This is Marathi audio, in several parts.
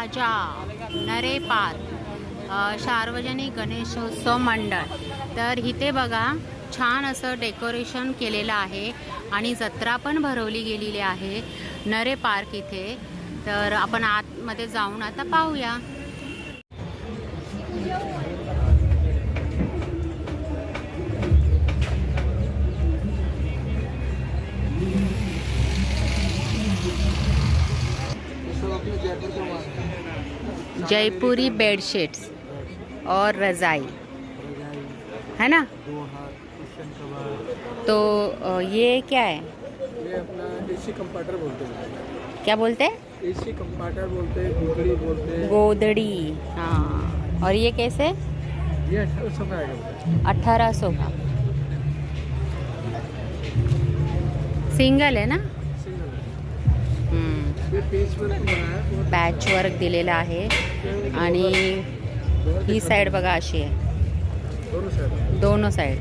राजा नरे पार्क सार्वजनिक गणेशोत्सव मंडळ. तर इथे बघा छान असं डेकोरेशन केलेलं आहे आणि जत्रा पण भरवली गेलेली आहे नरे पार्क इथे. तर आपण आतमध्ये जाऊन आता पाहूया. जयपुरी बेडशीट्स और रज़ाई है ना? तो ये क्या है? ये अपना एसी कंपार्टर बोलते हैं। क्या बोलते हैं? एसी कंपार्टर बोलते हैं गुगड़ी बोलते हैं। गोदड़ी हाँ। और ये कैसे? ये अठारह सौ का अठारह सौ का। सिंगल आहे ना? सिंगल वर्क है पॅच वर्क दिलेला आहे. आणि ही दिक्कत साइड बघा अशी आहे. दोनों साइड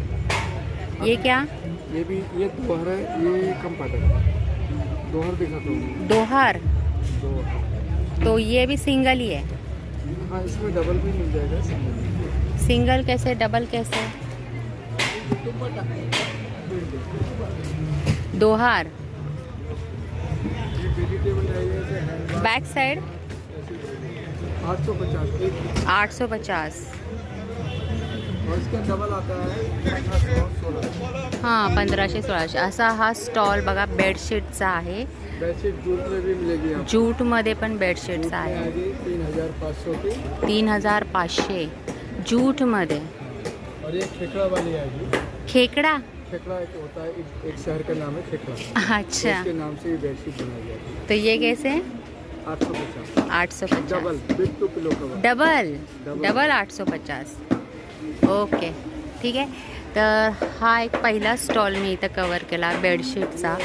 ये क्या? ये भी ये दोहर है ये दोहर दिखाता. हूँ दोहार. दो तो ये भी सिंगल ही है हाँ इसमें डबल भी मिल जाएगा सिंगल सिंगल कैसे डबल कैसे? दोहार. Back side? आठ सौ पचास। एक आठ सौ पचास और इसका डबल आता है पंद्रह सौ सोलह। हां पंधराशे सोळाशे असा हा स्टॉल बघा बेडशीटचा आहे। वैसे दूध में भी मिलेगी आपको। जूटमध्ये पण बेडशीटचा आहे। आएगी तीन हजार पाँच सौ की। तीन हजार पाचशे जूटमध्ये और ये खेकड़ा वाली आएगी खेकडा? खेकड़ा एक होता है एक, एक शहर का नाम है खेकड़ा। तो अच्छा। उसके नाम से ये बेडशीट बनाई जाती है। तो ये कैसे? आठ सौ पचास आठ सौ डबल पचास. Double double. आठ सौ पचास. ओके. ठीक आहे. तर हा एक पहिला स्टॉल मी इथं कवर केला बेडशीटचा.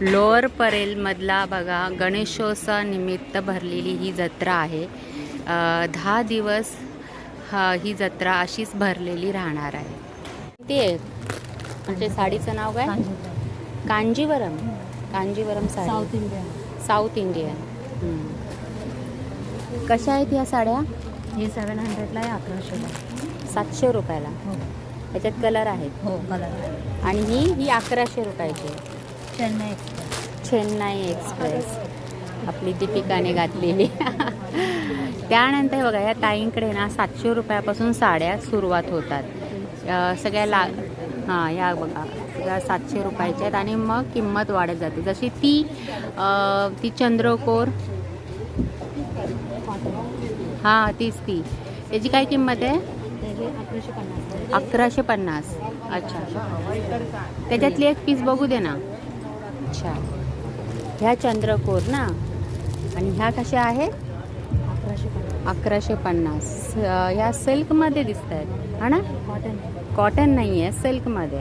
लोअर परेलमधला बघा गणेशोत्सव निमित्त भरलेली ही जत्रा आहे. दहा दिवस हा ही जत्रा अशीच भरलेली राहणार आहे. ते म्हणजे साडीचं नाव काय? Kanjeevaram. Kanjeevaram sari. South Indian. South Indian. कशा आहेत ह्या साड्या? हे सेवन हंड्रेडला आहे अकराशेला सातशे रुपयाला. हो. ह्याच्यात कलर आहेत? हो कलर आणि ही ही अकराशे रुपयाची. चेन्नई एक्सप्रेस चेन्नई एक्सप्रेस आपली दीपिकाने घातलेली. त्यानंतर हे बघा या ताईंकडे ना सातशे रुपयापासून साड्या सुरुवात होतात. सगळ्या ला हां या बघा. सगळ्या सातशे रुपयाच्या आहेत आणि मग किंमत वाढत जाते. जशी ती ती चंद्रकोर. हां तीच ती. त्याची काय किंमत आहे? अकराशे पन्नास. अकराशे पन्नास अच्छा. त्याच्यातली एक पीस बघू दे ना. अच्छा. ह्या चंद्रकोर ना? आणि ह्या कशा आहेत? अकराशे पन्नास. ह्या सिल्कमध्ये दिसत आहेत हा ना? कॉटन कॉटन नाही आहे सिल्कमध्ये.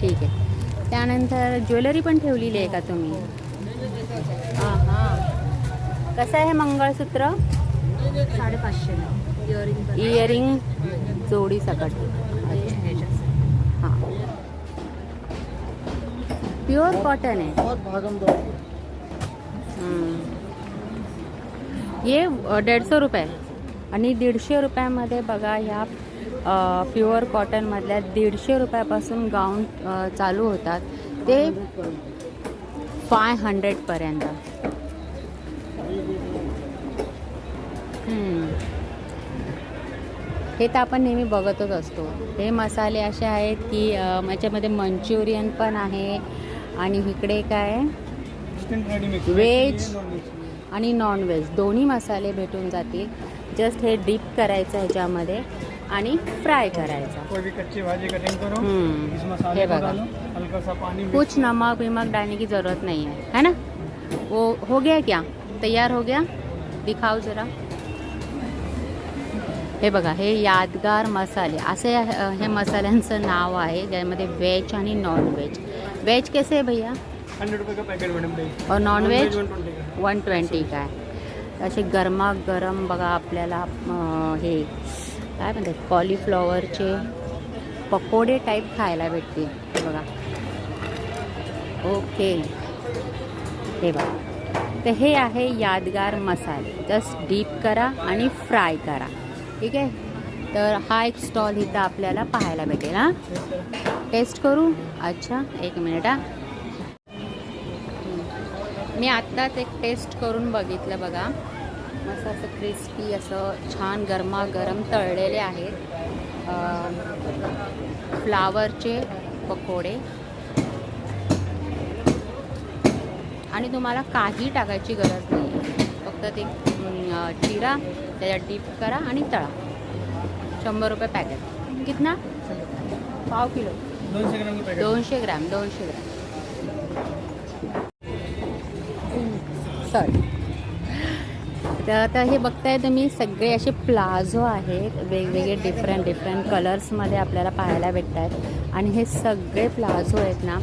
ठीक आहे. त्यानंतर ज्वेलरी पण ठेवलेली आहे का तुम्ही? हां हां. कसं आहे मंगळसूत्र? साडेपाचशेला इयरिंग जोडी सकट. अच्छा. हां. प्युअर कॉटन आहे. ये अ, दीडशे रुपये. आणि दीडशे रुपयामध्ये बघा ह्या प्युअर कॉटनमधल्या दीडशे रुपयापासून गाऊन चालू होतात. ते फाय हंड्रेडपर्यंत. हे तर आपण नेहमी बघतच असतो. हे मसाले असे आहेत की याच्यामध्ये मंचुरियन पण आहे. आणि इकडे काय? आहे आणि नॉनव्हेज दोन्ही मसाले भेटून जातील. जस्ट हे डीप करायचं ह्याच्यामध्ये आणि फ्राय करायचा. कोई भी कच्ची भाजी कटिंग करो हम्म, इस ये मसाले को बघा। डालो हल्का सा पानी mix कुछ नमक विमक डालने की ज़रूरत नहीं है है ना? वो हो गया क्या? तैयार हो गया? दिखाओ जरा. हे बघा हे यादगार मसाले. असे हे मसाल्यांचं नाव आहे ज्यामध्ये व्हेज आणि नॉन व्हेज व्हेज कैसे है भैया? हंड्रेड रुपये का पैकेट मैडम और नॉन व्हेज वन ट्वेंटी काय? असे गरमागरम बघा आपल्याला हे काय म्हणतात कॉलीफ्लॉवरचे पकोडे टाईप खायला भेटतील बघा. ओके. हे बघा. तर हे आहे यादगार मसाले. जस्ट डीप करा आणि फ्राय करा. ठीक आहे? तर हा एक स्टॉल इथं आपल्याला पाहायला भेटेल हां. टेस्ट करू? अच्छा एक मिनिट हां. मी आत्ताच एक टेस्ट करून बघितलं बघा. मस्त असं क्रिस्पी असं छान गरमागरम तळलेले आहेत. फ्लावरचे पकोडे. आणि तुम्हाला काही टाकायची गरज नाही. फक्त ते चिरा त्याच्यात डीप करा आणि तळा. शंभर रुपये पॅकेट कितना? पाव किलो. दोनशे ग्राम दोनशे ग्रॅम दोनशे ग्रॅम. सॉरी. तर आता हे बघताय तुम्ही सगळे असे प्लाझो आहेत वेगवेगळे डिफरंट डिफरंट कलर्समध्ये आपल्याला पाहायला भेटत आहेत आणि हे सगळे प्लाझो आहेत ना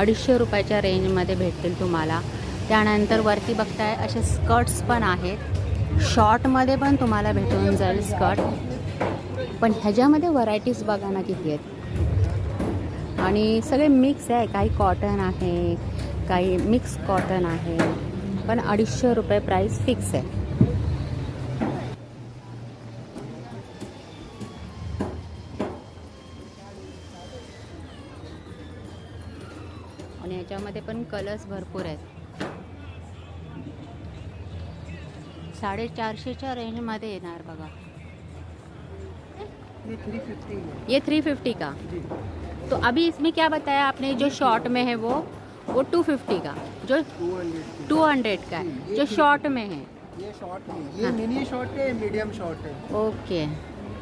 अडीचशे रुपयाच्या रेंजमध्ये भेटतील तुम्हाला. त्यानंतर वरती बघताय असे स्कर्ट्स पण आहेत. शॉर्टमध्ये पण तुम्हाला भेटून जाईल स्कर्ट पण ह्याच्यामध्ये व्हरायटीज बघा ना किती आहेत. आणि सगळे मिक्स आहे. काही कॉटन आहे काही मिक्स कॉटन आहे. पण अडीचशे रुपये प्राईस फिक्स आहे. आणि ह्याच्यामध्ये पण कलर्स भरपूर आहेत. साडेचारशेच्या रेंजमध्ये येणार बघा. ये थ्री फिफ्टी का? तो अभी इसमें क्या बताया आपने? जो शॉर्ट में है वो वो टू फिफ्टी का। जो टू हंड्रेड का है जो शॉर्ट में है। ये शॉर्ट नहीं ये हाँ। मिनी शॉर्ट है मीडियम शॉर्ट है। ओके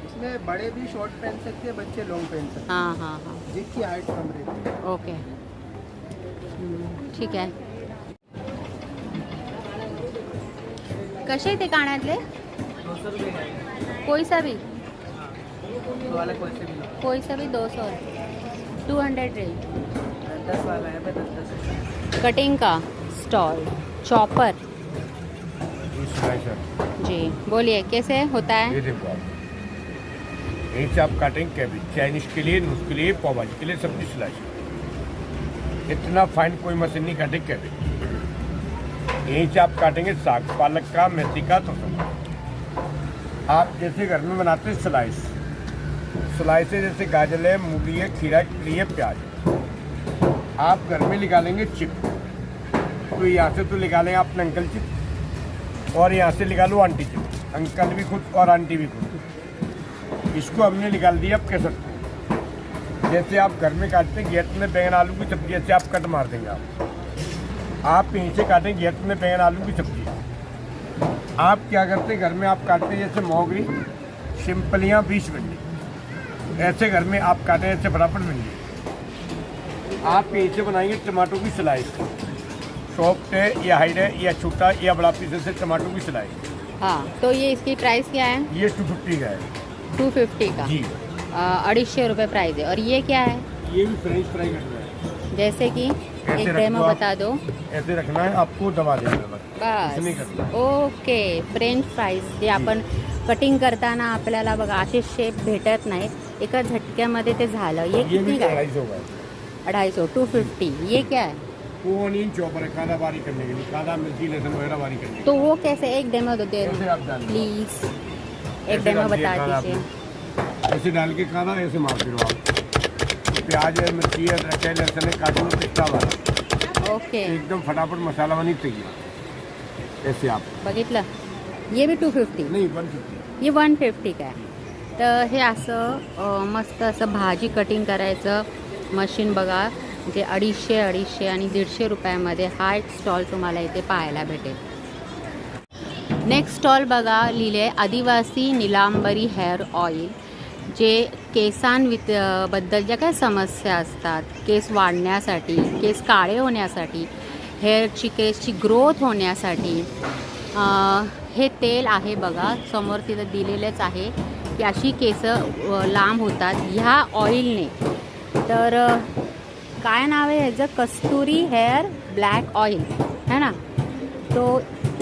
इसमें बड़े भी शॉर्ट पहन सकते हैं बच्चे लॉन्ग पहन सकते हाँ। हाँ हाँ हैं। जिसकी हाइट कम रहती है। ओके हम्म, ठीक आहे कसे ते कानातले? दो का कोई सा भी वाला कोई से भी कोई सा भी दो सौ टू हंड्रेड रेंज. दस वाला है दस दस कटिंग का स्टॉल चॉपर। जी बोलिए कैसे होता है? यहीं से आप। काटेंगे कैबिज चाइनीज़ के लिए उसके लिए पाव के लिए सब्ज़ी स्लाइस इतना फाइन कोई मशीन नहीं काटे कैबिज यहीं से आप काटेंगे साग पालक का मेथी का तो सब। आप जैसे घर में बनाते हैं स्लाइस स्लाइस है जैसे गाजर है मूली है खीरा है प्याज। आप घर में निकालेंगे चिप। तो यहाँ से तो निकालेंगे आपने अंकल चिप और यहाँ से निकालो आंटी चिप। अंकल भी खुद और आंटी भी खुद। इसको हमने निकाल दिया, आप कह सकते हो। जैसे आप घर में काटते हैं, गेट में बैंगन आलू की सब्ज़ी, ऐसे आप कट मार देंगे आप। आप यहीं से काटें, गेट में बैंगन आलू की सब्ज़ी। आप क्या करते घर में आप काटते जैसे मोगरी, सिंपलियाँ, बीस भिंडी ऐसे घर में आप काटें, ऐसे फटाफट भिंडी आप यहीं से बनाएँगे टमाटो की स्लाइस सॉफ्ट है या हाइड है या छोटा या बड़ा पीस ऐसे टमाटो की स्लाइस हाँ तो ये इसकी प्राइस क्या है? ये टू फिफ्टी का है। टू फिफ्टी का। जी। अ, अड़ीसशे रुपये प्राइस है। और ये क्या है? ये भी फ्रेंच फ्राई करना है। जैसे कि एक डेमो बता दो। ऐसे रखना है आपको दबा देना बस। ओके फ्रेंच फ्राईज जे। आपण कटिंग करताना आपल्याला बघा असे शेप भेटत नाहीत. एका झटक्यामध्ये ते झालं. ये ये किती काय अढ़ाई सौ टू फिफ्टी ये क्या है? वो ऑनियन चॉपर है खादा बारी करने के लिए खादा मिर्ची लहसुन वगैरह बारी करने के तो वो कैसे एक डेमो दो दे दो प्लीज़ एक डेमो बता दीजिए। ऐसे डाल के खाना ऐसे मारते रहो आप। प्याज है मिर्ची है अदरक है लहसुन है काजू है पिस्ता वाला ओके। एकदम फटाफट मसाला बनी चाहिए ऐसे आप। बघितलं ये भी टू फिफ्टी नहीं वन फिफ्टी हे वन फिफ्टी काय तर हे असं मस्त असं भाजी कटिंग करायचं मशीन बघा म्हणजे अडीचशे अडीचशे आणि दीडशे रुपयामध्ये हा एक स्टॉल तुम्हाला इथे पाहायला भेटेल. नेक्स्ट स्टॉल बघा लिहिले आदिवासी निलांबरी हेअर ऑइल जे केसांवित बद्दल ज्या काही समस्या असतात केस वाढण्यासाठी केस काळे होण्यासाठी हेअरची केसची ग्रोथ होण्यासाठी हे तेल आहे बघा समोर तिथं दिलेलेच आहे की अशी केसं लांब होतात. ह्या ऑइलने तर काय नाव है ह्याचं? कस्तूरी हेयर ब्लैक ऑयल है ना? तो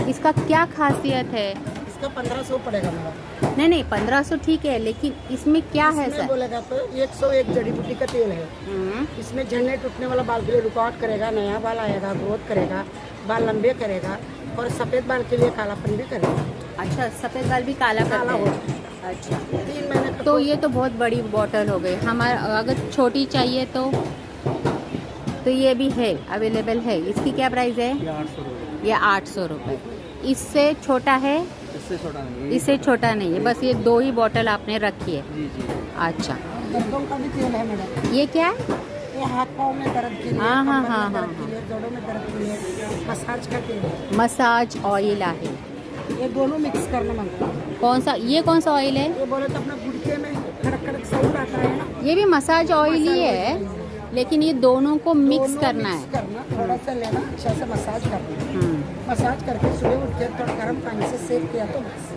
इसका क्या खासियत है? इसका पंद्रह सौ पड़ेगा मेरा। नहीं नहीं पंद्रह सौ ठीक है लेकिन इसमें क्या इसमें है सर? बोलेगा तो एक सौ एक जड़ी बूटी का तेल है। हम्म, इसमें झड़ने टूटने वाला बाल के लिए रुकावट करेगा नया बाल आएगा ग्रोथ करेगा बाल लंबे करेगा और सफ़ेद बाल के लिए कालापन भी करेगा। अच्छा सफ़ेद बाल भी काला काला हो। अच्छा। तीन महीने तो ये तो बहुत बड़ी बॉटल हो गई। हमारा अगर छोटी चाहिए तो तो ये भी है अवेलेबल है। इसकी क्या प्राइस है? ये आठ सौ रुपये इससे छोटा है? इससे छोटा नहीं इससे छोटा नहीं है। बस ये दो ही बॉटल आपने रखी है। जी जी। अच्छा। दर्दों का भी तेल है मैडम। ये क्या है? ये हाथ पाँव में दर्द के लिए हाँ, हाँ, हाँ, हाँ, जोड़ों में दर्द के लिए मसाज का तेल है। मसाज ऑयल आहे। ये दोनों मिक्स करना माँगता कौन सा ये कौन सा ऑयल है? ये बोले तो अपना गुड़के में खड़क खड़क साउंड आता है ना? ये भी मसाज ऑयल ही है लेकिन ये दोनों को मिक्स दोनों करना मिक्स है। करना थोड़ा सा लेना अच्छा से मसाज करना। हम्म, मसाज करके सुबह उठ के थोड़ा गर्म पानी से सेक किया तो बस।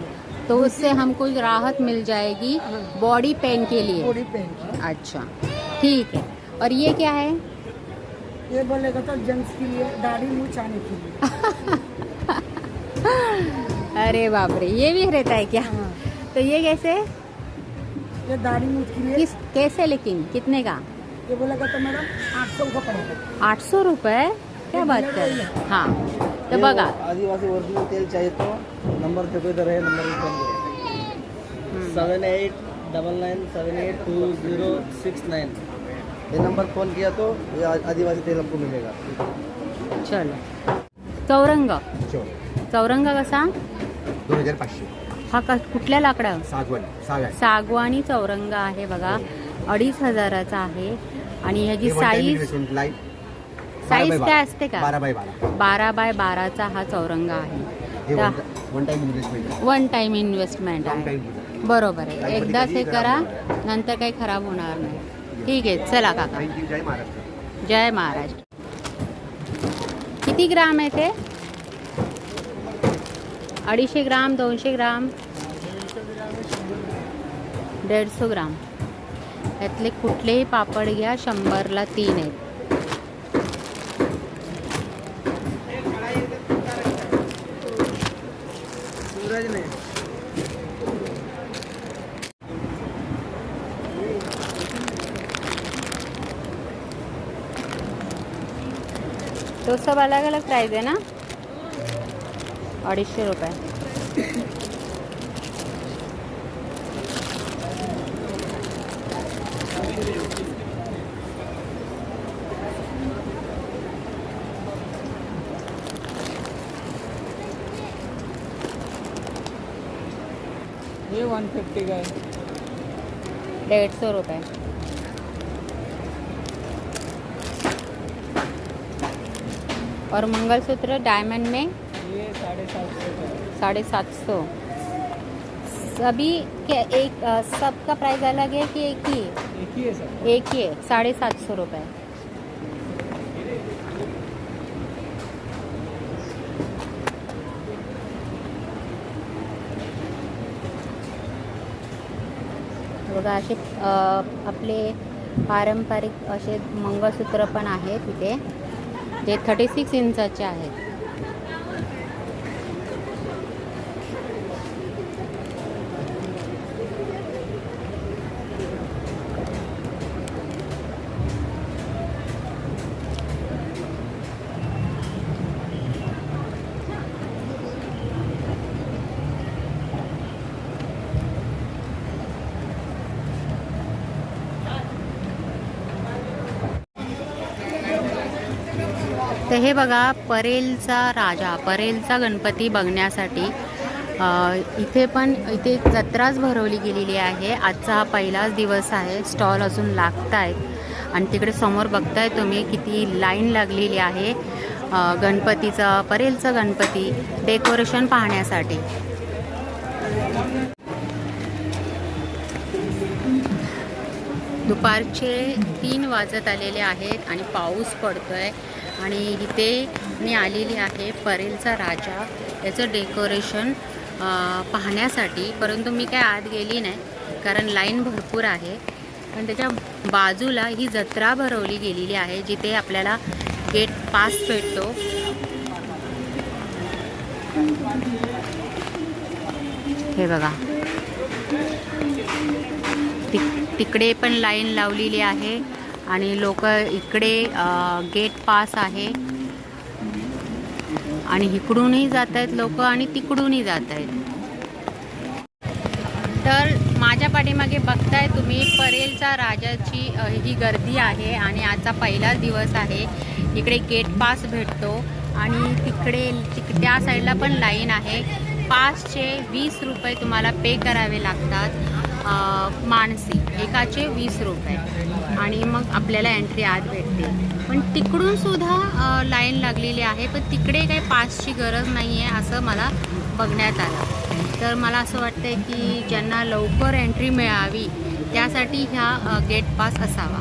तो उससे हमको राहत मिल जाएगी बॉडी पेन के लिए। बॉडी पेन अच्छा ठीक है। और ये क्या है? ये बोलेगा तो जेंट्स के लिए दाढ़ी मुँह के लिए। अरे बाप रे ये भी रहता है क्या? हाँ। तो ये कैसे? ये दाढ़ी मुँह के लिए किस कैसे लेकिन? कितने का? ये बोलेगा तो मैडम आठ सौ का पड़ेगा। आठ सौ रुपये क्या बात कर रहे हैं? हाँ। तो बघा आदिवासी ओरिजिनल तेल चाहिए तो नंबर देखो इधर है number phone hmm. Seven eight double nine seven eight two zero six nine. ये नंबर फोन किया तो ये आदिवासी तेल आपको मिलेगा। चलो। चौरंग। चौरंग। कसा दोन हजार पाचशे हा क कुठल्या लाकडा? सागवान साग सागवानी चौरंग आहे बघा. अडीच हजाराचा आहे. आणि ह्याची साईज साईज काय असते का? बारा बाय बारा. बारा बाय बाराचा हा चौरंग आहे. हे वन टाइम इन्व्हेस्टमेंट आहे. बरोबर आहे. एकदाच हे करा नंतर काही खराब होणार नाही. ठीक आहे चला काका. जय महाराष्ट्र. किती ग्राम आहे ते? अडीचशे ग्राम दोनशे ग्राम दीडशे ग्राम. यातले कुठलेही पापड घ्या शंभरला तीन आहेत. तो सब अलग अलग प्राइस है ना? अडीचशे रुपये ये वन फिफ्टी का है। डेढ़ सौ रुपये और मंगलसूत्र डायमंड में सौ साढ़े सात सौ सभी के एक सबका प्राइस अलग है कि एक ही? एक ही है सर। एक ही है साढ़े सात सौ रुपये बघा असे आपले पारंपरिक असे मंगळसूत्र पण आहेत इथे जे थर्टी सिक्स इंचाचे आहेत तर हे बघा परेलचा राजा परेलचा गणपती बघण्यासाठी इथे पण इथे जत्राच भरवली गेलेली आहे. आजचा हा पहिलाच दिवस आहे. स्टॉल अजून लागत आहेत आणि तिकडे समोर बघताय तुम्ही किती लाईन लागलेली आहे गणपतीचा गणपतीचं परेलचं गणपती डेकोरेशन पाहण्यासाठी. दुपारचे तीन वाजत आलेले आहेत आणि पाऊस पडतोय. आणि इथे मी आलेली आहे परेलचा राजा. याचं डेकोरेशन पाहण्यासाठी. परंतु मी काय आत गेली नाही कारण लाईन भरपूर आहे. पण त्याच्या बाजूला ही जत्रा भरवली गेलेली आहे जिथे आपल्याला गेट पास भेटतो. हे बघा. तिक तिकडे पण लाईन लावलेली आहे. आणि लोक इकडे गेट पास आहे. आणि इकडूनही जात आहेत लोक आणि तिकडूनही जात आहेत तर माझ्या पाठीमागे बघताय तुम्ही परेलचा राजाची ही गर्दी आहे आणि आजचा पहिलाच दिवस आहे. इकडे गेट पास भेटतो आणि तिकडे तिक त्या साईडला पण लाईन आहे. पासचे वीस रुपये तुम्हाला पे करावे लागतात. अ, मानसी एकाचे वीस रुपये. आणि मग आपल्याला एंट्री आत भेटते. पण तिकडून सुद्धा लाईन लागलेली आहे पण तिकडे काही पासची गरज नाही आहे असं मला बघण्यात आलं. तर मला असं वाटतं की ज्यांना लवकर एंट्री मिळावी त्यासाठी ह्या गेट पास असावा.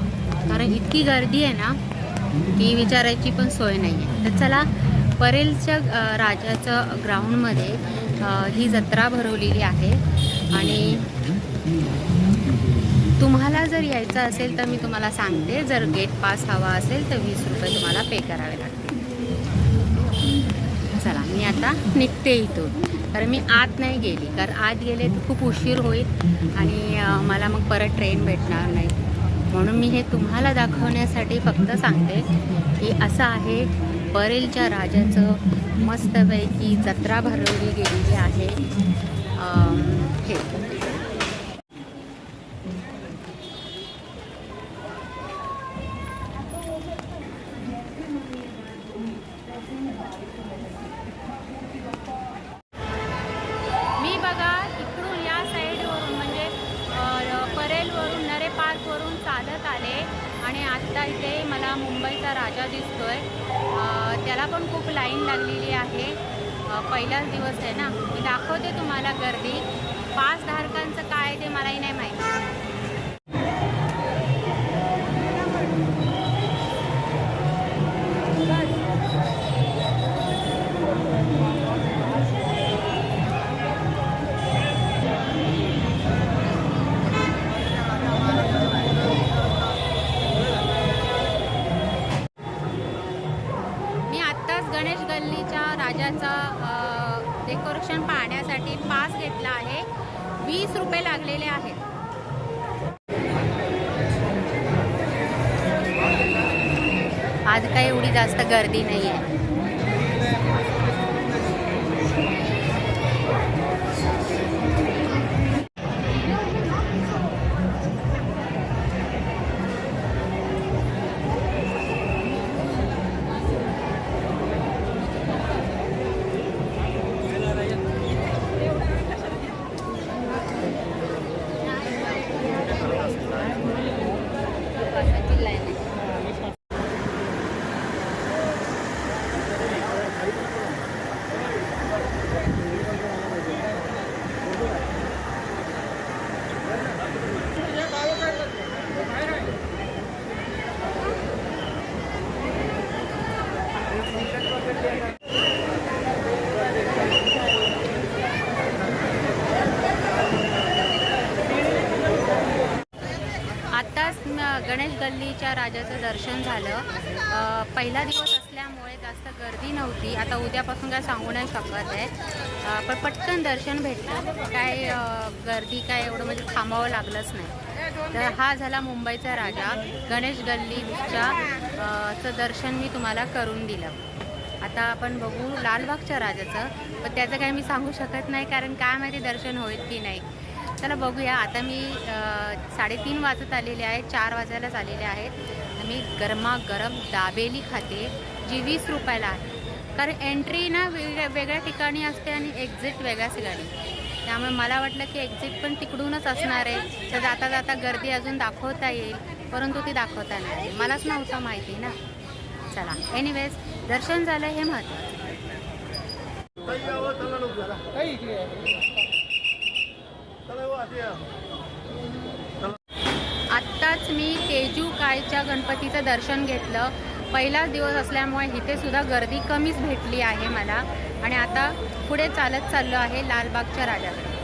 कारण इतकी गर्दी आहे ना की विचारायची पण सोय नाही आहे तर चला परेलच्या राजाचं ग्राउंडमध्ये ही जत्रा भरवलेली आहे. आणि तुम्हाला जर यायचं असेल तर मी तुम्हाला सांगते. जर गेट पास हवा असेल तर वीस रुपये तुम्हाला पे करावे लागतील. चला मी आता निघते इथून. कारण मी आत नाही गेली. कारण आत गेले तर खूप उशीर होईल आणि मला मग परत ट्रेन भेटणार नाही. म्हणून मी हे तुम्हाला दाखवण्यासाठी फक्त सांगते की असं आहे बरेलच्या राजाचं मस्तपैकी जत्रा भरवली गेलेली आहे. हे. पहिलाच दिवस आहे ना. मी दाखवते तुम्हाला गर्दी. पाच धारकांचं काय आहे ते मलाही नाही माहिती. मी आत्ताच गणेश गल्लीच्या राजाचा डेकोरेशन पाहण्यासाठी पास घेतला आहे. वीस रुपये लागलेले आहेत. आज काही एवढी जास्त गर्दी नाही आहे गणेश राजाचं दर्शन झालं. पहिला दिवस असल्यामुळे जास्त गर्दी नव्हती. आता उद्यापासून काय सांगू नाही शकत आहे. पण पटकन दर्शन भेटलं. काय गर्दी काय एवढं म्हणजे थांबावं लागलंच नाही. तर हा झाला मुंबईचा राजा. गणेश गल्लीच्या चं दर्शन मी तुम्हाला करून दिलं. आता आपण बघू लालबागच्या राजाचं. पण त्याचं काही मी सांगू शकत नाही कारण काय माहिती दर्शन होईल की नाही. चला बघूया. आता मी साडेतीन वाजत आलेले आहेत चार वाजायलाच आलेले आहेत. मी गरमागरम दाबेली खाते जी वीस रुपयाला आहे. कारण एंट्री ना वेगळ्या वेगळ्या ठिकाणी असते आणि एक्झिट वेगळ्याच ठिकाणी. त्यामुळे मला वाटलं की एक्झिट पण तिकडूनच असणार आहे. तर जाता जाता गर्दी अजून दाखवता येईल परंतु ती दाखवता नाही. मलाच नव्हतं माहिती ना. चला. एनिवेज दर्शन झालं हे महत्त्वाचं. आत्ताच मी तेजू कायच्या गणपतीचं दर्शन घेतलं. पहिलाच दिवस असल्यामुळे इथे सुद्धा गर्दी कमीच भेटली आहे मला. आणि आता पुढे चालत चाललो आहे लालबागच्या राजाकडे.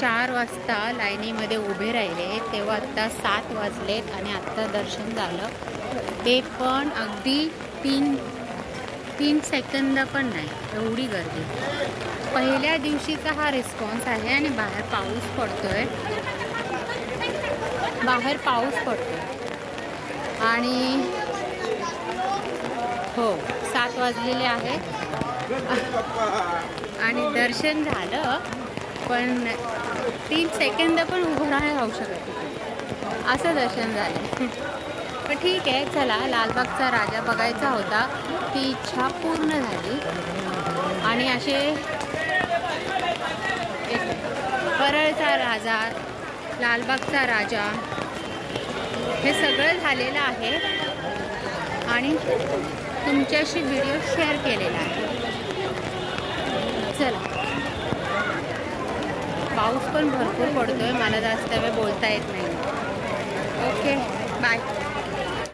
चार वाजता लाईनीमध्ये उभे राहिले. तेव्हा आत्ता सात वाजलेत आणि आत्ता दर्शन झालं. ते पण अगदी तीन तीन सेकंद पण नाही. एवढी गर्दी. पहिल्या दिवशीचा हा रिस्पॉन्स आहे आणि बाहेर पाऊस पडतोय. बाहेर पाऊस पडतोय. आणि हो सात वाजलेले आहेत. आणि दर्शन झालं पण तीन सेकंद पण उभं नाही राहू शकत. असं दर्शन झालं. पण ठीक आहे चला लालबागचा राजा बघायचा होता. ती इच्छा पूर्ण झाली. आणि असे एक परळचा राजा लालबागचा राजा हे सगळं झालेलं आहे. आणि तुमच्याशी व्हिडिओ शेअर केलेला आहे चला पाऊस पण भरपूर पडतो आहे मला जास्त वेळ बोलता येत नाही. Okay bye.